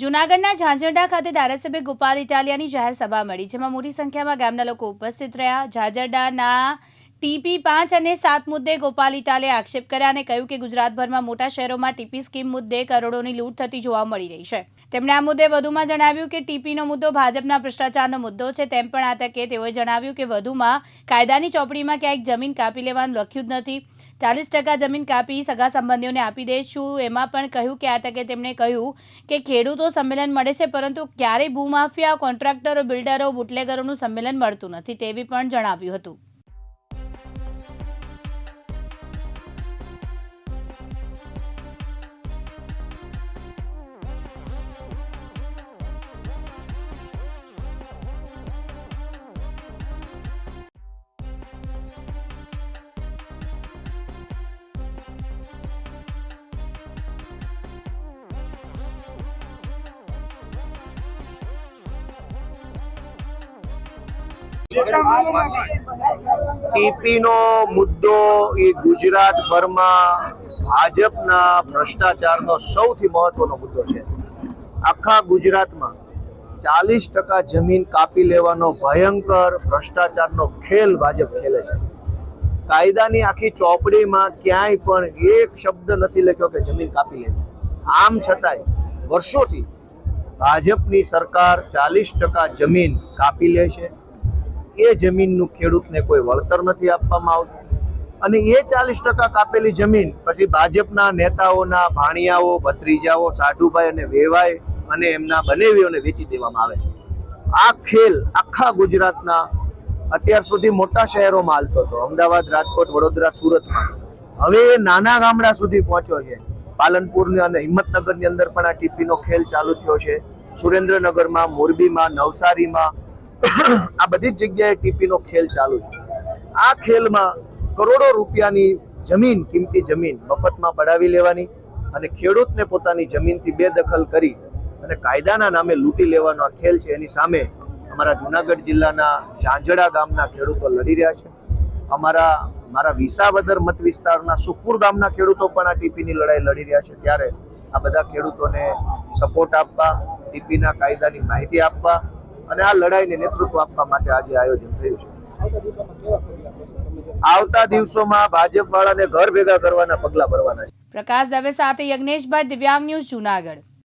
જૂનાગઢના ઝાંઝરડા ખાતે ધારાસભ્ય ગોપાલ ઇટાલિયાની જાહેર સભા મળી, જેમાં મોટી સંખ્યામાં ગામના લોકો ઉપસ્થિત રહ્યા. ઝાંઝરડાના ટીપી પાંચ અને સાત મુદ્દે ગોપાલ ઇટાલે આક્ષેપ કર્યા અને કહ્યું કે ગુજરાતભરમાં મોટા શહેરોમાં ટીપી સ્કીમ મુદ્દે કરોડોની લૂંટ થતી જોવા મળી રહી છે. તેમણે આ મુદ્દે વધુમાં જણાવ્યું કે ટીપીનો મુદ્દો ભાજપના ભ્રષ્ટાચારનો મુદ્દો છે તેમ પણ આ તકે તેઓએ જણાવ્યું કે વધુમાં કાયદાની ચોપડીમાં ક્યાંક જમીન કાપી લેવાનું લખ્યું જ નથી. ચાલીસ ટકા જમીન કાપી સગા સંબંધીઓને આપી દઈશું એમાં પણ કહ્યું કે આ તકે તેમણે કહ્યું કે ખેડૂતો સંમેલન મળે છે, પરંતુ ક્યારેય ભૂમાફિયા કોન્ટ્રાક્ટરો, બિલ્ડરો, બુટલેગરોનું સંમેલન મળતું નથી તેવી પણ જણાવ્યું હતું. ટીપીનો મુદ્દો એ ગુજરાતભરમાં ભાજપના ભ્રષ્ટાચારનો સૌથી મહત્વનો મુદ્દો છે. આખા ગુજરાતમાં ચાલીસ ટકા જમીન કાપી લેવાનો ભયંકર ભ્રષ્ટાચારનો ખેલ ભાજપ ખેલે છે. કાયદાની આખી ચોપડીમાં ક્યાંય પણ એક શબ્દ નથી લખ્યો કે જમીન કાપી લેવી. આમ છતાંય વર્ષોથી ભાજપની સરકાર ચાલીસ ટકા જમીન કાપી લે છે. એ જમીનનું ખેડૂતને કોઈ વળતર નથી આપવામાં આવતું. અને એ ચાલીસ ટકા કાપેલી જમીન, પછી ભાજપના નેતાઓના ભાણિયાઓ, ભત્રીજાઓ સાઢુભાઈ અને વેવાય અને એમના બનેવીઓને વેચી દેવામાં આવે છે. આ ખેલ આખા ગુજરાતના અત્યાર સુધી મોટા શહેરોમાં હાલતો હતો. અમદાવાદ, રાજકોટ, વડોદરા, સુરતમાં. હવે એ નાના ગામડા સુધી પહોંચ્યો છે. પાલનપુરની અને હિંમતનગરની અંદર પણ આ ટીપીનો ખેલ ચાલુ થયો છે. સુરેન્દ્રનગરમાં, મોરબીમાં, નવસારીમાં આ બધી જ જગ્યાએ ટીપીનો ખેલ ચાલુ છે. આ ખેલમાં કરોડો રૂપિયાની જમીન, કિંમતી જમીન મફતમાં પડાવી લેવાની અને ખેડૂતને પોતાની જમીનથી બેદખલ કરી અને કાયદાના નામે લૂંટી લેવાનો આ ખેલ છે. એની સામે અમારા જુનાગઢ જિલ્લાના ઝાંઝડા ગામના ખેડૂતો લડી રહ્યા છે. અમારા, મારા વિસાવદર મત વિસ્તારના સુખપુર ગામના ખેડૂતો પણ આ ટીપીની લડાઈ લડી રહ્યા છે. ત્યારે આ બધા ખેડૂતોને સપોર્ટ આપવા ટીપીના કાયદાની માહિતી આપવા અને આ લડાઈને નેતૃત્વ આપવા માટે આજે આયોજન થયું છે. આવતા દિવસોમાં ભાજપ વાળાને ઘર ભેગા કરવાના પગલા ભરવાના છે. પ્રકાશ દવે સાથે યજ્ઞેશ ભટ્ટ દિવ્યાંગ ન્યૂઝ જૂનાગઢ.